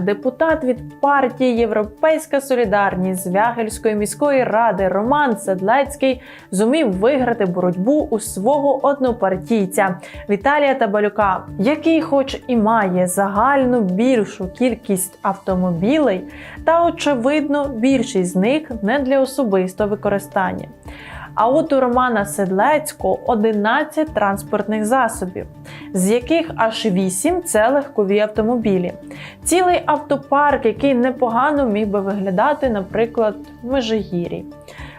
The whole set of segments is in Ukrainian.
Депутат від партії Європейська Солідарність з Вягельської міської ради Роман Седлецький зумів виграти боротьбу у свого однопартійця Віталія Табалюка, який, хоч і має загальну більшу кількість автомобілей, та очевидно більшість з них не для особистого використання. А от у Романа Седлецького 11 транспортних засобів, з яких аж 8 – це легкові автомобілі. Цілий автопарк, який непогано міг би виглядати, наприклад, в Межигір'ї.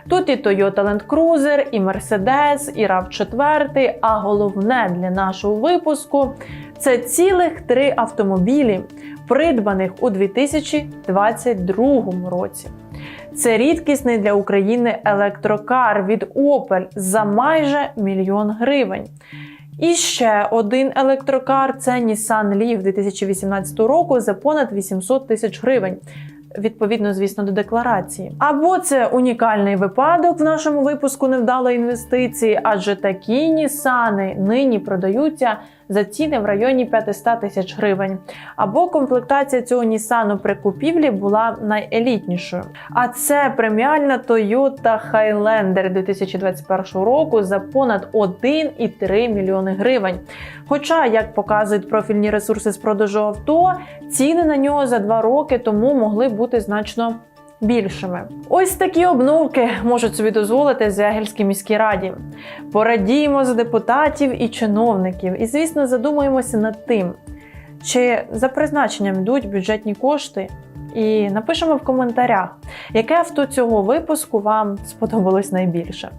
Тут і Toyota Land Cruiser, і Mercedes, і rav 4 а головне для нашого випуску це цілих три автомобілі, придбаних у 2022 році. Це рідкісний для України електрокар від Opel за майже мільйон гривень. І ще один електрокар це Nissan Leaf 2018 року за понад 800 тисяч гривень. Відповідно, звісно, до декларації. Або це унікальний випадок в нашому випуску невдалої інвестиції, адже такі Нісани нині продаються за ціни в районі 500 тисяч гривень. Або комплектація цього Нісану при купівлі була найелітнішою. А це преміальна Toyota Highlander 2021 року за понад 1,3 мільйони гривень. Хоча, як показують профільні ресурси з продажу авто, ціни на нього за два роки тому могли бути значно більшими. Ось такі обновки можуть собі дозволити Звягельській міській раді. Порадіємо за депутатів і чиновників, і, звісно, задумаємося над тим, чи за призначенням йдуть бюджетні кошти. І напишемо в коментарях, яке авто цього випуску вам сподобалось найбільше.